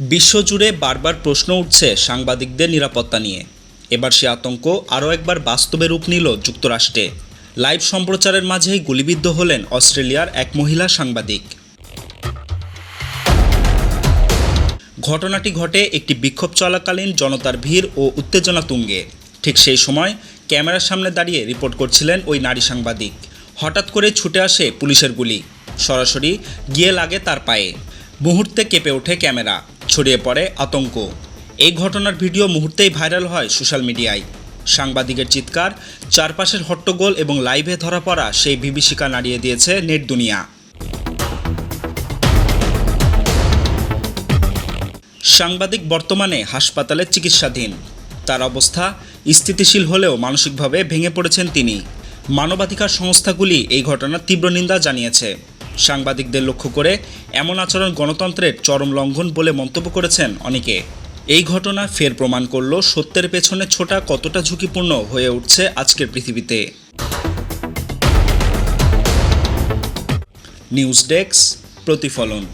বিশ্বজুড়ে বারবার প্রশ্ন উঠছে সাংবাদিকদের নিরাপত্তা নিয়ে। এবার সে আতঙ্ক আরও একবার বাস্তবে রূপ নিল যুক্তরাষ্ট্রে। লাইভ সম্প্রচারের মাঝেই গুলিবিদ্ধ হলেন অস্ট্রেলিয়ার এক মহিলা সাংবাদিক। ঘটনাটি ঘটে একটি বিক্ষোভ চলাকালীন জনতার ভিড় ও উত্তেজনা তুঙ্গে। ঠিক সেই সময় ক্যামেরার সামনে দাঁড়িয়ে রিপোর্ট করছিলেন ওই নারী সাংবাদিক। হঠাৎ করে ছুটে আসে পুলিশের গুলি। সরাসরি গিয়ে লাগে তার পায়ে। মুহূর্তে কেঁপে ওঠে ক্যামেরা। ছড়িয়ে পড়ে আতঙ্ক। এই ঘটনার ভিডিও মুহূর্তেই ভাইরাল হয় সোশ্যাল মিডিয়ায়। সাংবাদিকের চিৎকার, চারপাশের হট্টগোল এবং লাইভে ধরা পড়া সেই বিভীষিকা নাড়িয়ে দিয়েছে নেট দুনিয়া। সাংবাদিক বর্তমানে হাসপাতালে চিকিৎসাধীন। তার অবস্থা স্থিতিশীল হলেও মানসিকভাবে ভেঙে পড়েছেন তিনি। মানবাধিকার সংস্থাগুলি এই ঘটনার তীব্র নিন্দা জানিয়েছে। সাংবাদিকদের লক্ষ্য করে এমন আচরণ গণতন্ত্রের চরম লঙ্ঘন বলে মন্তব্য করেছেন অনেকে। এই ঘটনা ফের প্রমাণ করল সত্যের পেছনে ছোটা কতটা ঝুঁকিপূর্ণ হয়ে উঠছে আজকের পৃথিবীতে। নিউজ ডেস্ক, প্রতিফলন।